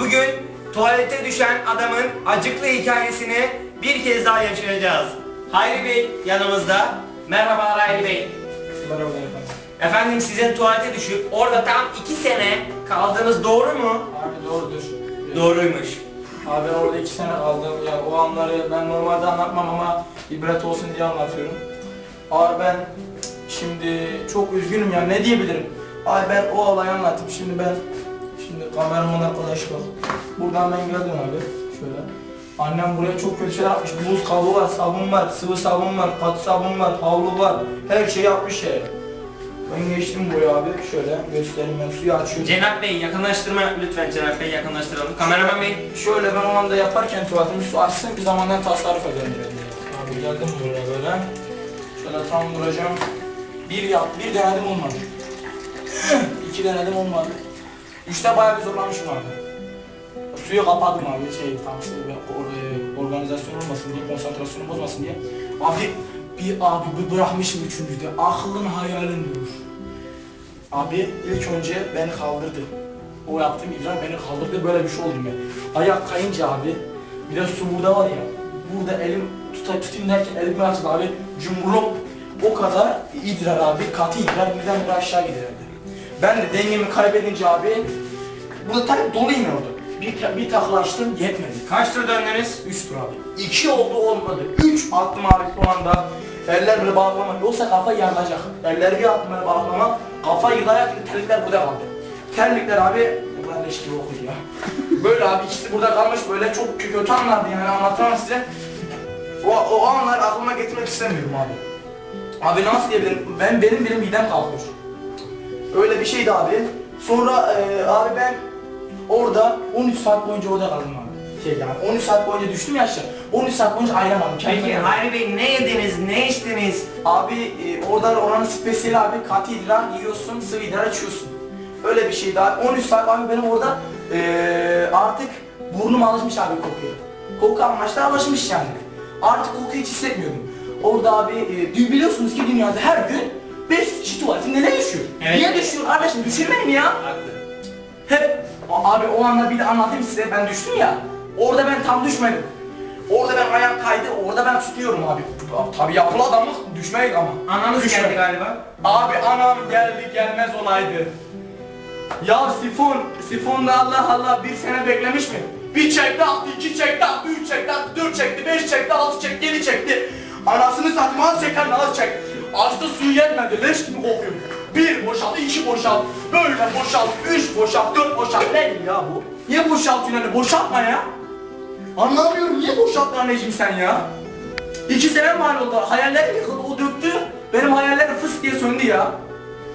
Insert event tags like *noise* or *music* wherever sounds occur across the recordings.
Bugün tuvalete düşen adamın acıklı hikayesini bir kez daha yaşayacağız. Hayri Bey yanımızda. Merhaba Hayri Bey. Merhaba efendim. Efendim sizin tuvalete düşüp orada tam iki sene kaldığınız doğru mu? Abi doğrudur. Doğruymuş. Abi ben orada iki sene kaldım. Ya o anları ben normalde anlatmam ama ibret olsun diye anlatıyorum. Abi ben şimdi çok üzgünüm ya ne diyebilirim? Abi ben o olayı anlattım. Şimdi ben şimdi kameraman arkadaş bak. Buradan ben geldim abi. Şöyle. Annem buraya çok kötü şeyler yapmış. Buz kabı var, sabun var, sıvı sabun var, katı sabun var, havlu var. Her şeyi yapmış yani. Ben geçtim buraya abi. Şöyle göstereyim ben suyu açıyorum. Cenap Bey yakınlaştırma lütfen Cenap Bey yakınlaştıralım. Kameraman Bey. Şöyle ben o anda yaparken tuvaletimi su açsın bir zamandan tasarruf ederim. Abi geldim buraya böyle. Şöyle tam duracağım. Bir yap, bir denedim olmadı. *clears throat* İki denedim olmadı. Üçte bayağı bir zorlamışım abi. Suyu kapattım abi şey bir or- organizasyon olmasın diye, konsantrasyonu bozmasın diye. Abi bir abi bir bırakmışım üçüncüde. Aklın hayalin durur. Abi ilk önce beni kaldırdı. O yaptığım idrar beni kaldırdı böyle bir şey oldu ben. Ayak kayınca abi bir de su burada var ya. Burada elim tuta tutayım derken elimi açtı abi. Cumhurlop o kadar idrar abi katı idrar birden bir aşağı giderdi. Ben de dengemi kaybedince abi burada tabii doluyum orada. Bir, bir taklaştım yetmedi. Kaç tur döndünüz? Üç tur abi. İki oldu olmadı. Üç attım abi şu anda. Eller böyle bağlamak. Yoksa kafa yarılacak. Elleri bir attım böyle bağlamak. Kafa yırlayak gibi terlikler burada kaldı. Terlikler abi bunlar leş gibi okuyor ya. *laughs* böyle abi ikisi burada kalmış böyle çok kötü anlardı yani anlatamam size. O, o anlar aklıma getirmek istemiyorum abi. Abi nasıl diyebilirim? Ben benim benim midem kalkmış. Öyle bir şeydi abi. Sonra e, abi ben orada 13 saat boyunca orada kaldım abi. Şey yani 13 saat boyunca düştüm ya aşağı. 13 saat boyunca ayıramadım. Peki kendime. Hayri Bey ne yediniz, ne içtiniz? Abi e, orada oranın spesiyeli abi katı idrar yiyorsun, sıvı idrar açıyorsun. Öyle bir şeydi abi. 13 saat abi benim orada e, artık burnum alışmış abi kokuya. Koku amaçta alışmış yani. Artık kokuyu hiç hissetmiyordum. Orada abi e, biliyorsunuz ki dünyada her gün 500 kişi tuvaletinde ne düşüyor? Evet. Niye düşüyor kardeşim? Düşürmeyin ya. Haklı. Hep abi o anda bir de anlatayım size ben düştüm ya. Orada ben tam düşmedim. Orada ben ayak kaydı, orada ben tutuyorum abi. Tabii yapılı adamlık düşmeyiz ama. Ananız Düşme. geldi galiba. Abi anam geldi gelmez olaydı. Ya sifon, sifonda Allah Allah bir sene beklemiş mi? Bir çekti attı, iki çekti attı, üç çekti attı, dört çekti, beş çekti, altı çekti, yedi çekti. Anasını satayım az çeker az çek. Açtı suyu yetmedi, leş gibi kokuyor. Bir boşalttı, iki boşalt, böyle boşalt, üç boşalt, dört boşalt. Ne ya bu? Niye boşaltıyorsun öyle? Boşaltma ya. Anlamıyorum niye boşalttın anneciğim sen ya? İki sene mal oldu, hayallerim yıkıldı, o döktü. Benim hayallerim fıs diye söndü ya.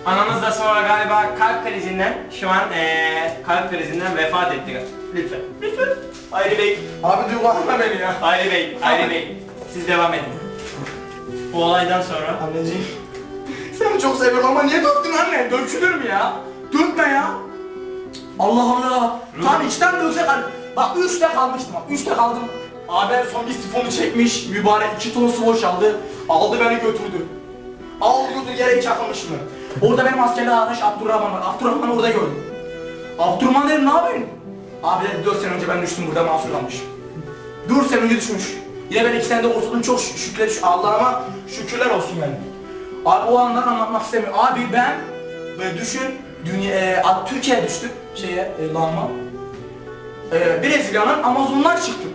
Ananız da sonra galiba kalp krizinden, şu an eee kalp krizinden vefat etti. Lütfen. Lütfen. Hayri Bey. Abi duygulanma beni ya. Hayri Bey, Hayri Bey. Siz devam edin. Bu olaydan sonra Anneciğim. Seni çok seviyorum ama niye döktün anne? Dökülür mü ya? Dökme ya. Allah Allah. Tam içten dökse kal. Bak üçte kalmıştım bak. Üçte kaldım. Abi en son bir sifonu çekmiş. Mübarek iki ton su boşaldı. Aldı beni götürdü. Aldı götürdü yere hiç mı? Orada benim askerli arkadaş Abdurrahman var. Abdurrahman'ı orada gördüm. Abdurrahman dedim ne yapıyorsun? Abi dedi 4 sene önce ben düştüm burada mahsur kalmış. 4 sene önce düşmüş. Yine ben iki senede kurtuldum çok şü- şükürler şu Allah'ıma şükürler olsun yani. Abi o anları anlatmak istemiyorum. Abi ben böyle düşün dünya e, Türkiye'ye düştüm şeye e, lağma. E, Brezilya'nın Amazon'dan çıktım.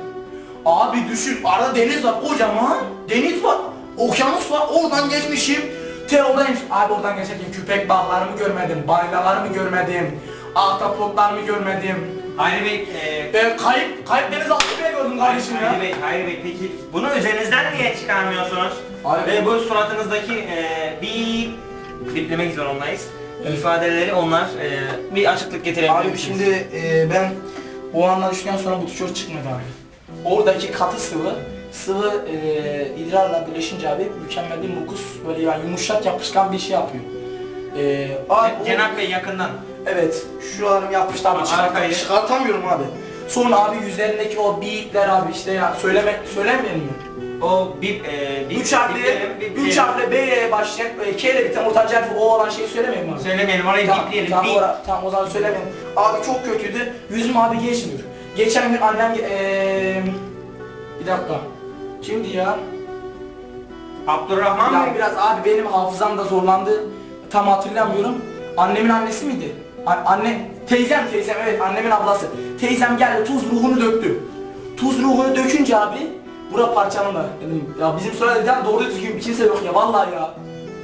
Abi düşün arada deniz var kocaman deniz var okyanus var oradan geçmişim te oradayım abi oradan geçerken köpek balıklarımı görmedim balinalarımı görmedim ahtapotlarımı görmedim Hayri Bey, eee e, kayıp kayıp deniz altı bile gördüm kardeşim ya Hayri Bey, Hayri Bey peki bunu üzerinizden niye çıkarmıyorsunuz? Abi- Ve bu suratınızdaki eee bir biplemek zorundayız. İfadeleri onlar eee bir açıklık getirebilir Abi misiniz? şimdi e, ben o anlar düştükten sonra bu tişört çıkmadı abi. Oradaki katı sıvı, sıvı e, idrarla birleşince abi mükemmel bir mukus böyle yani yumuşak yapışkan bir şey yapıyor. E, abi, o- Cenap Bey yakından. Evet, şuralarım yapıştı abi Aa, çıkartam- arkayı. çıkartamıyorum abi. Sonra abi yüzlerindeki o biyikler abi işte ya söyleme söylemeyelim mi? o bir e, bir Üç harfli, bipleyelim. üç harfli B ile başlayan, e, K ile biten ortanca harfi O olan şeyi söylemeyin mi abi? Söylemeyelim orayı Tamam, bipleyelim. tamam, Bip. ora- tamam o zaman söylemeyin. Abi çok kötüydü. Yüzüm abi geçmiyor. Geçen gün annem eee bir dakika. Kimdi ya? Abdurrahman Ya Bey. biraz abi benim hafızam da zorlandı. Tam hatırlamıyorum. Annemin annesi miydi? A- anne, teyzem teyzem evet annemin ablası. Teyzem geldi tuz ruhunu döktü. Tuz ruhunu dökünce abi bura parçalandı. Dedim ya bizim söylediğimden doğru düzgün bir kimse yok ya vallahi ya.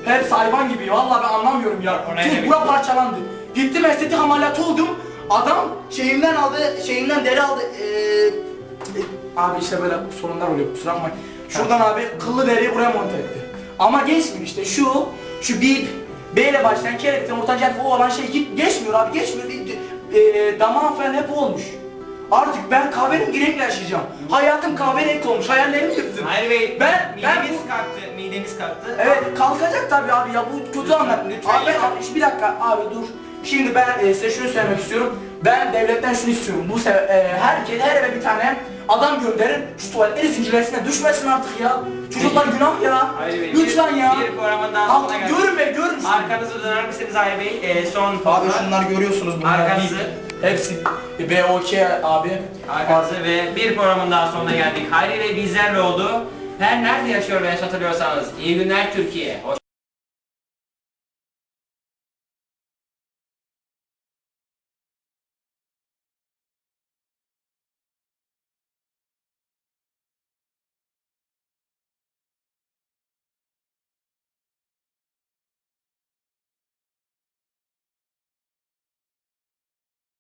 Hepsi hayvan gibi vallahi ben anlamıyorum ya. O ne Tuz bura parçalandı. Gittim estetik ameliyatı oldum. Adam şeyimden aldı, şeyimden deri aldı. Ee, abi işte böyle sorunlar oluyor kusura bakmayın. Şuradan abi kıllı deriyi buraya monte etti. Ama geçmiyor işte şu, şu bip, B ile başlayan kelebekten ortanca harfi o olan şey git, geçmiyor abi geçmiyor. E, damağım falan hep olmuş. Artık ben kahverengi renkle yaşayacağım. Hayatım kahverengi olmuş, hayallerimi yıktım. Hayır Bey. Ben- ben midemiz bu- kalktı. Midemiz kalktı. Evet kalkacak tabii abi ya bu kötü lütfen Abi ben abi, bir dakika abi dur. Şimdi ben e, size şunu söylemek istiyorum. Ben devletten şunu istiyorum. Bu e, herkes her eve bir tane adam gönderin. Şu tuvaletleri zincirlesine düşmesin artık ya. Çocuklar günah ya. Hayır Bey. Lütfen bir, ya. Bir programın daha sonuna geldik. görün be görün. Arkanızı döner misiniz Hayri Bey? E, son Abi fotoğraf. şunlar görüyorsunuz bunlar. Arkanızı. Hepsi B O K abi. Arkanızı ve bir programın daha sonuna geldik. Hayri Bey bizlerle oldu. Her nerede yaşıyor ve hatırlıyorsanız iyi günler Türkiye. Hoş